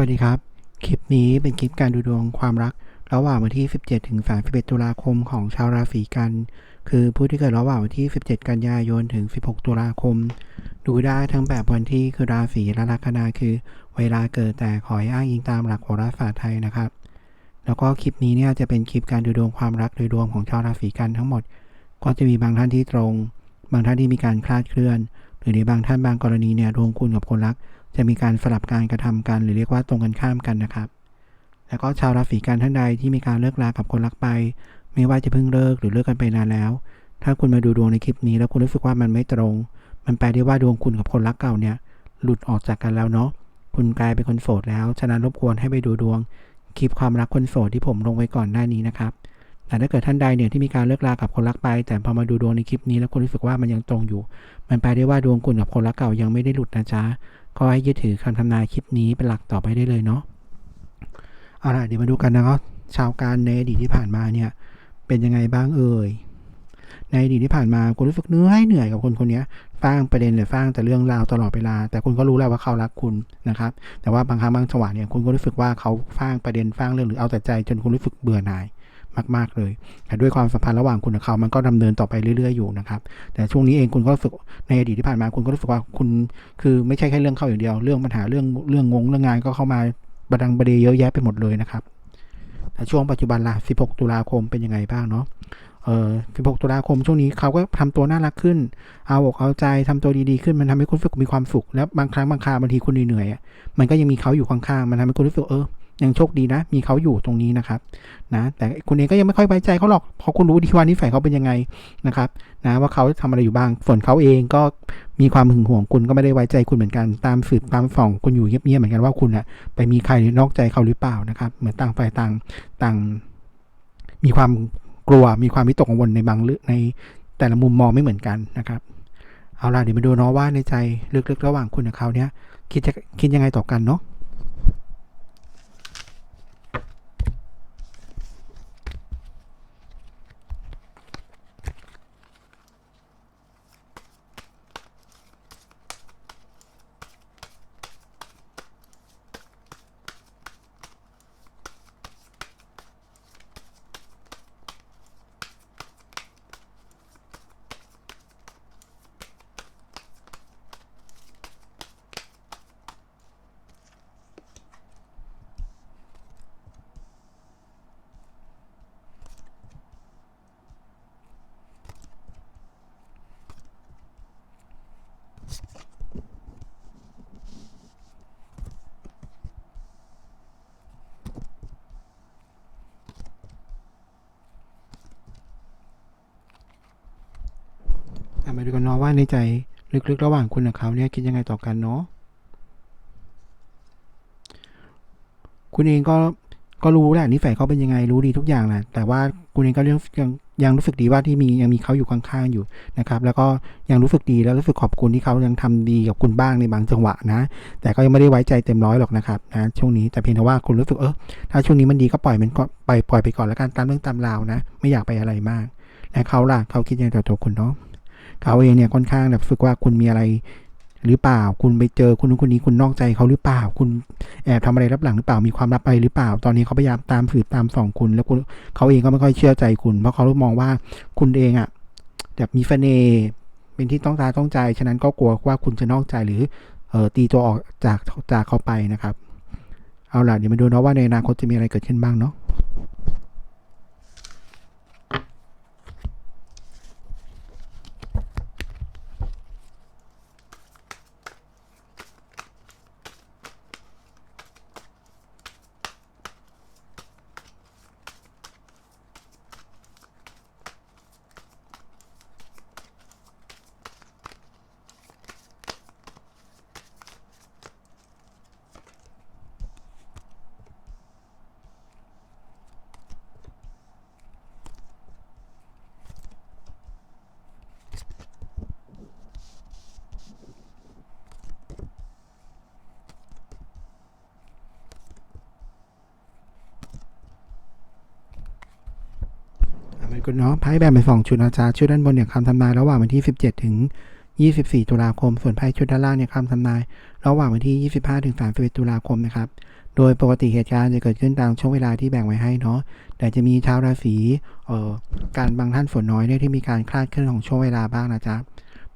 วัสดีครับ คลิปนี้เป็นคลิปการดูดวงความรัก ระหว่างวันที่ 17ถึง31 ตุลาคมของชาวราศีกัน คือผู้ที่เกิดระหว่างวันที่ 17 กันยายนถึง 16 ตุลาคม ดูได้ทั้งแบบวันที่คือราศีและลัคนาคือเวลาเกิดแต่ขออ้างอิงตามหลักโหราศาสตร์ไทยนะครับ แล้วก็คลิปนี้เนี่ยจะเป็นคลิปการดูดวงความรักโดยรวมของชาวราศีกันทั้งหมด ก็จะมีบางท่านที่ตรง บางท่านที่มีการคลาดเคลื่อน หรือในบางท่านบางกรณีเนี่ยดวงคุณกับคนรัก จะมีการสลับการกระทำกัน หรือเรียกว่าตรงกันข้ามกันนะครับ แล้วก็ชาวราศีกันท่านใดที่มีการเลิกลากับคนรักไป ไม่ว่าจะเพิ่งเลิกหรือเลิกกันไปนานแล้ว ถ้าคุณมาดูดวงในคลิปนี้ แล้วคุณรู้สึกว่ามันไม่ตรง มันแปลได้ว่าดวงคุณกับคนรักเก่าเนี่ยหลุดออกจากกันแล้วเนาะคุณกลายเป็นคนโสดแล้ว ฉะนั้นรบกวนให้ไปดูดวงคลิปความรักคนโสดที่ผมลงไว้ก่อนหน้านี้นะครับ แต่ถ้าเกิดท่านใดเนี่ยที่มีการเลิกลากับคนรักไป แต่พอมาดูดวงในคลิปนี้แล้วคุณรู้สึกว่ามันยังตรงอยู่ มันแปลได้ว่าดวงคุณกับคนรักเก่ายังไม่ได้หลุดนะจ๊ะก็ให้ยึดถือคำทำนายคลิปนี้เป็นหลักต่อไปได้เลยเนาะเอาล่ะเดี๋ยวมาดูกันนะครับชาวการในอดีตที่ผ่านมาเนี่ยเป็นยังไงบ้างเอ่ยในอดีตที่ผ่านมาคุณรู้สึกเหนื่อยเหนื่อยกับคนคนนี้สร้างประเด็นหรือสร้างแต่เรื่องราวตลอดเวลา แต่คุณก็รู้แล้วว่าเขารักคุณนะครับ แต่ว่าบางครั้งบางจังหวะเนี่ยคุณก็รู้สึกว่าเขาสร้างประเด็นสร้างเรื่องหรือเอาแต่ใจจนคุณรู้สึกเบื่อหน่าย มาก ๆ เลย แต่ด้วยความสัมพันธ์ระหว่างคุณกับเขา มันก็ดำเนินต่อไปเรื่อย ๆ อยู่นะครับ แต่ช่วงนี้เองคุณก็รู้สึกในอดีตที่ผ่านมาคุณก็รู้สึกว่าคุณ คือไม่ใช่แค่เรื่องเข้าอย่างเดียว เรื่องปัญหาเรื่องเรื่องงงเรื่องงานก็เข้ามาบดังบเดเยอะแยะไปหมดเลยนะครับ แต่ช่วงปัจจุบันล่ะ16 ตุลาคมเป็นยังไงบ้างเนาะเออ16 ตุลาคมช่วงนี้เขาก็ทำตัวน่ารักขึ้น เอาอกเอาใจทำตัวดีๆขึ้น มันทำให้คุณรู้สึกมีความสุข แล้วบางครั้งบางคราบางทีคุณเหนื่อยๆมันก็ยังมีเขาอยู่ข้างๆ มันทำให้คุณรู้สึกเออ ยังโชคดีนะ มีเขาอยู่ตรงนี้นะครับนะแต่คุณเองก็ยังไม่ค่อยไว้ใจเขาหรอกเพราะคุณรู้ดีว่านิสัยเขาเป็นยังไงนะครับนะว่าเขาทำอะไรอยู่บ้างส่วนเขาเองก็มีความหึงหวงคุณก็ไม่ได้ไว้ใจคุณเหมือนกัน ตามสืบตามส่องคุณอยู่เงียบๆเหมือนกันว่าคุณอะไปมีใครนอกใจเขาหรือเปล่านะครับเหมือนต่างฝ่ายต่างต่าง มีความกลัวมีความวิตกกังวลในบางเรื่องในแต่ละมุมมองไม่เหมือนกันนะครับเอาล่ะเดี๋ยวมาดูเนาะว่าในใจลึกๆ ระหว่างคุณกับเขาเนี่ยคิดจะคิดยังไงต่อกันเนาะ อะมาดูกันเนาะว่าในใจลึกๆ ระหว่างคุณกับเขาเนี่ยคิดยังไงต่อกันเนาะคุณเองก็ก็รู้แหละนิสัยเขาเป็นยังไงรู้ดีทุกอย่างแหละแต่ว่าคุณเองก็ยังยังยังรู้สึกดีว่าที่มียังมีเขาอยู่ข้างๆอยู่นะครับ แล้วก็ยังรู้สึกดีแล้วรู้สึกขอบคุณที่เขายังทำดีกับคุณบ้างในบางจังหวะนะ แต่ก็ยังไม่ได้ไว้ใจเต็มร้อยหรอกนะครับนะช่วงนี้แต่เพียงแต่ว่าคุณรู้สึกเออถ้าช่วงนี้มันดีก็ปล่อยมันก็ไปปล่อยไปก่อนแล้วกันตามเรื่องตามราวนะ ไม่อยากไปอะไรมากและเขาล่ะเขาคิดยังไงต่อตัวคุณเนาะ เขาเองเนี่ยค่อนข้างแบบรู้สึกว่าคุณมีอะไรหรือเปล่า คุณไปเจอคุณนู้นคนนี้คุณนอกใจเขาหรือเปล่า คุณแอบทำอะไรรับหลังหรือเปล่า มีความลับอะไรหรือเปล่า ตอนนี้เขาพยายามตามสืบตามส่องคุณ แล้วคุณเขาเองก็ไม่ค่อยเชื่อใจคุณ เพราะเขามองว่าคุณเองอะ่ะแบบมีเสน่ห์เป็นที่ต้องตาต้องใจ ฉะนั้นก็กลัวว่าคุณจะนอกใจหรือเออตีตัวออกจากจากเขาไปนะครับ เอาล่ะเดี๋ยวมาดูเนาะว่าในอนาคตจะมีอะไรเกิดขึ้นบ้างเนาะ ก็เนาะไพ่แบ่งเป็นสองชุดนะจ๊ะชุดด้านบนเนี่ยคำทำนายระหว่างวันที่ 17 ถึง 24 ตุลาคม ส่วนไพ่ชุดด้านล่างเนี่ยคำทำนาย ระหว่างวันที่ 25 ถึง 31 ตุลาคมนะครับ โดยปกติเหตุการณ์จะเกิดขึ้นตามช่วงเวลาที่แบ่งไว้ให้เนาะ แต่จะมีชาวราศีเอ่อการบางท่านส่วนน้อยเนี่ยที่มีการคลาดเคลื่อนของช่วงเวลาบ้างนะจ๊ะ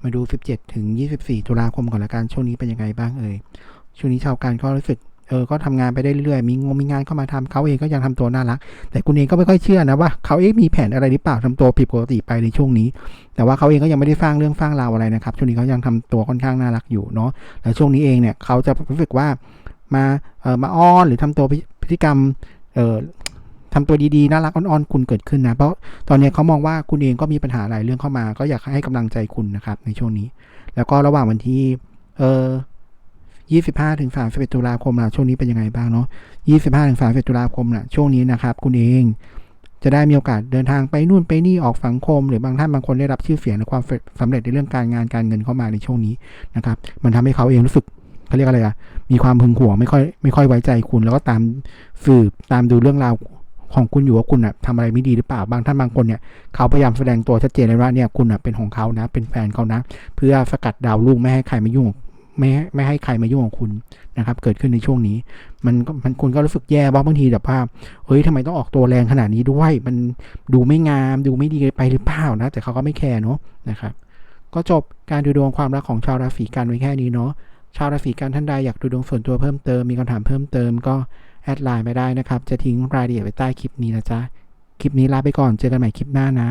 มาดู 17 ถึง 24 ตุลาคมก่อนละกันช่วงนี้เป็นยังไงบ้างเอ่ย ช่วงนี้ชาวการก็รู้สึก เออก็ทำงานไปได้เรื่อยๆ มีงงมีงานเข้ามาทำเขาเองก็ยังทำตัวน่ารัก แต่คุณเองก็ไม่ค่อยเชื่อนะว่าเขาเองมีแผนอะไรหรือเปล่าทำตัวผิดปกติไปในช่วงนี้ แต่ว่าเขาเองก็ยังไม่ได้สร้างเรื่องสร้างราวอะไรนะครับ ช่วงนี้เขายังทำตัวค่อนข้างน่ารักอยู่เนาะ แล้วช่วงนี้เองเนี่ยเขาจะรู้สึกว่ามาเออมาอ้อนหรือทำตัวพฤติกรรมเออทำตัวดีๆน่ารักอ่อนๆคุณเกิดขึ้นนะ เพราะตอนนี้เขามองว่าคุณเองก็มีปัญหาหลายเรื่องเข้ามา ก็อยากให้กำลังใจคุณนะครับในช่วงนี้ แล้วก็ระหว่างวันที่เออ 25ถึง31ตุลาคมนะช่วงนี้เป็นยังไงบ้างเนาะ25ถึง31ตุลาคมนะช่วงนี้นะครับคุณเองจะได้มีโอกาสเดินทางไปนู่นไปนี่ออกสังคม หรือบางท่านบางคนได้รับชื่อเสียงและความสำเร็จในเรื่องการงานการเงินเข้ามาในช่วงนี้นะครับ มันทำให้เขาเองรู้สึกเขาเรียกอะไรอะมีความพึงหวงไม่ค่อยไม่ค่อยไว้ใจคุณ แล้วก็ตามสืบตามดูเรื่องราวของคุณอยู่ว่าคุณอะทำอะไรไม่ดีหรือเปล่าบางท่านบางคนเนี่ยเขาพยายามแสดงตัวชัดเจนเลยว่าเนี่ยคุณอะเป็นของเขานะ เป็นแฟนเขานะ เพื่อสกัดดาวลูกไม่ให้ใครมายุ่ง ไม่ให้ไม่ให้ใครมายุ่งกับคุณนะครับ เกิดขึ้นในช่วงนี้ มันก็มันคุณก็รู้สึกแย่บ้างบางทีแบบว่าเฮ้ยทำไมต้องออกตัวแรงขนาดนี้ด้วย มันดูไม่งามดูไม่ดีไปหรือเปล่านะ แต่เขาก็ไม่แคร์เนาะนะครับ ก็จบการดูดวงความรักของชาวราศีกันไว้แค่นี้เนาะชาวราศีกันท่านใดอยากดูดวงส่วนตัวเพิ่มเติมมีคำถามเพิ่มเติมก็แอดไลน์ไม่ได้นะครับ จะทิ้งรายละเอียดไว้ใต้คลิปนี้นะจ๊ะคลิปนี้ลาไปก่อนเจอกันใหม่คลิปหน้านะ